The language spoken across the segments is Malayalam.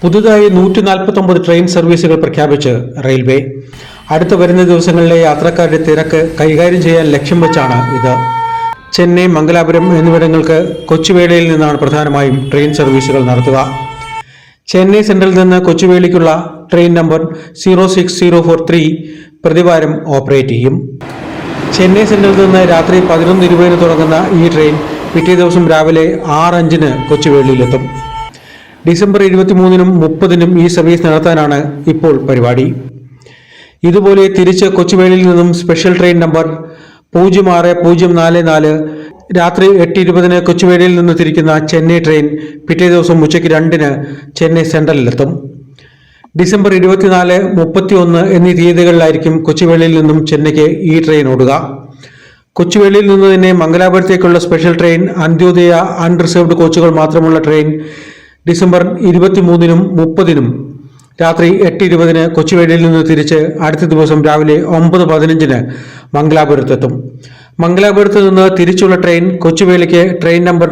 പുതുതായി നൂറ്റി നാൽപ്പത്തി ഒമ്പത് ട്രെയിൻ സർവീസുകൾ പ്രഖ്യാപിച്ച് റെയിൽവേ. അടുത്ത വരുന്ന ദിവസങ്ങളിലെ യാത്രക്കാരുടെ തിരക്ക് കൈകാര്യം ചെയ്യാൻ ലക്ഷ്യം വെച്ചാണ് ഇത്. ചെന്നൈ മംഗലാപുരം എന്നിവിടങ്ങൾക്ക് കൊച്ചുവേളിയിൽ നിന്നാണ് പ്രധാനമായും ട്രെയിൻ സർവീസുകൾ നടത്തുക. ചെന്നൈ സെൻട്രലിൽ നിന്ന് കൊച്ചുവേളിക്കുള്ള train number zero six zero four three പ്രതിവാരം operate ചെയ്യും. ചെന്നൈ സെൻട്രലിൽ നിന്ന് രാത്രി പതിനൊന്ന് ഇരുപതിന് തുടങ്ങുന്ന ഈ ട്രെയിൻ പിറ്റേ ദിവസം രാവിലെ ആറ് അഞ്ചിന് കൊച്ചുവേളിയിലെത്തും ഡിസംബർ ഇരുപത്തിമൂന്നിനും മുപ്പതിനും ഈ സർവീസ് നടത്താനാണ് ഇപ്പോൾ പരിപാടി. ഇതുപോലെ തിരിച്ച് കൊച്ചുവേളിയിൽ നിന്നും സ്പെഷ്യൽ ട്രെയിൻ നമ്പർ പൂജ്യം ആറ് പൂജ്യം നാല് നാല് രാത്രി എട്ട് ഇരുപതിന് കൊച്ചുവേളിയിൽ നിന്ന് തിരിക്കുന്ന ചെന്നൈ ട്രെയിൻ പിറ്റേ ദിവസം ഉച്ചയ്ക്ക് രണ്ടിന് ചെന്നൈ സെൻട്രലിലെത്തും. ഡിസംബർ ഇരുപത്തിനാല് മുപ്പത്തി ഒന്ന് എന്നീ തീയതികളിലായിരിക്കും കൊച്ചുവേളിയിൽ നിന്നും ചെന്നൈക്ക് ഈ ട്രെയിൻ ഓടുക. കൊച്ചുവേളിയിൽ നിന്ന് തന്നെ മംഗലാപുരത്തേക്കുള്ള സ്പെഷ്യൽ ട്രെയിൻ അന്ത്യോദയ അൺറിസർവ്ഡ് കോച്ചുകൾ മാത്രമുള്ള ട്രെയിൻ ഡിസംബർ ഇരുപത്തിമൂന്നിനും മുപ്പതിനും രാത്രി എട്ട് ഇരുപതിന് കൊച്ചുവേളിയിൽ നിന്ന് തിരിച്ച് അടുത്ത ദിവസം രാവിലെ ഒമ്പത് പതിനഞ്ചിന് മംഗലാപുരത്തെത്തും. മംഗലാപുരത്ത് നിന്ന് തിരിച്ചുള്ള ട്രെയിൻ കൊച്ചുവേളിക്ക് ട്രെയിൻ നമ്പർ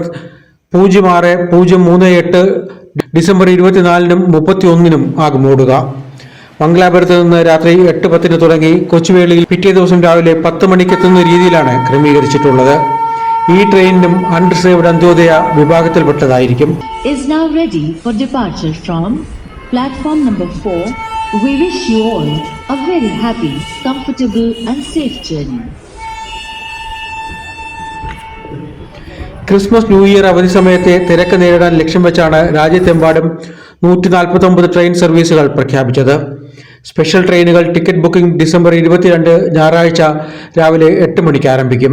പൂജ്യം ആറ് പൂജ്യം മൂന്ന് എട്ട് ഡിസംബർ ഇരുപത്തിനാലിനും മുപ്പത്തി ഒന്നിനും ആകും ഓടുക മംഗലാപുരത്ത് നിന്ന് രാത്രി എട്ട് പത്തിന് തുടങ്ങി കൊച്ചുവേളിയിൽ പിറ്റേ ദിവസം രാവിലെ പത്ത് മണിക്കെത്തുന്ന രീതിയിലാണ് ക്രമീകരിച്ചിട്ടുള്ളത്. ഈ ട്രെയിനിനും unreserved Antyodaya വിഭാഗത്തിൽപ്പെട്ടതായിരിക്കും. Is now ready for departure from platform number 4. We wish you all a very happy comfortable and safe journey Christmas new year അവധി സമയത്തെ തിരക്ക് നേരിടാൻ ലക്ഷ്യം വെച്ചാണ് രാജ്യത്തെമ്പാടും നൂറ്റി നാൽപ്പത്തൊമ്പത് ട്രെയിൻ സർവീസുകൾ പ്രഖ്യാപിച്ചത്. സ്പെഷ്യൽ ട്രെയിനുകൾ ടിക്കറ്റ് ബുക്കിംഗ് ഡിസംബർ ഇരുപത്തിരണ്ട് ഞായറാഴ്ച രാവിലെ എട്ട് മണിക്ക് ആരംഭിക്കും.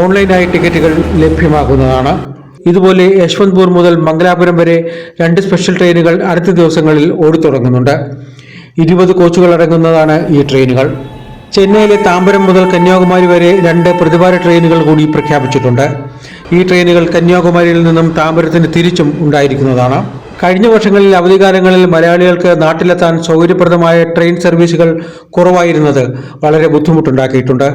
ഓൺലൈനായി ടിക്കറ്റുകൾ ലഭ്യമാകുന്നതാണ്. ഇതുപോലെ യശ്വന്ത്പൂർ മുതൽ മംഗലാപുരം വരെ രണ്ട് സ്പെഷ്യൽ ട്രെയിനുകൾ അടുത്ത ദിവസങ്ങളിൽ ഓടിത്തുടങ്ങുന്നുണ്ട്. ഇരുപത് കോച്ചുകൾ അടങ്ങുന്നതാണ് ഈ ട്രെയിനുകൾ. ചെന്നൈയിലെ താമ്പരം മുതൽ കന്യാകുമാരി വരെ രണ്ട് പ്രതിവാര ട്രെയിനുകൾ കൂടി പ്രഖ്യാപിച്ചിട്ടുണ്ട്. ഈ ട്രെയിനുകൾ കന്യാകുമാരിയിൽ നിന്നും താമ്പരത്തിന് തിരിച്ചും ഉണ്ടായിരിക്കുന്നതാണ്. കഴിഞ്ഞ വർഷങ്ങളിൽ അവധിക്കാലങ്ങളിൽ മലയാളികൾക്ക് നാട്ടിലെത്താൻ സൗകര്യപ്രദമായ ട്രെയിൻ സർവീസുകൾ കുറവായിരുന്നത് വളരെ ബുദ്ധിമുട്ടുണ്ടാക്കിയിട്ടുണ്ട്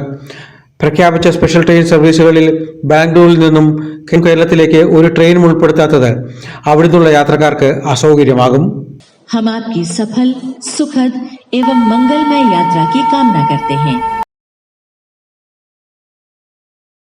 പ്രഖ്യാപിച്ച സ്പെഷ്യൽ ട്രെയിൻ സർവീസുകളിൽ ബാംഗ്ലൂരിൽ നിന്നും കേരളത്തിലേക്ക് ഒരു ട്രെയിനും ഉൾപ്പെടുത്താത്തത് അവിടുന്നുള്ള യാത്രക്കാർക്ക് അസൗകര്യമാകും हम आपकी सफल सुखद एवं मंगलमय यात्रा की कामना करते हैं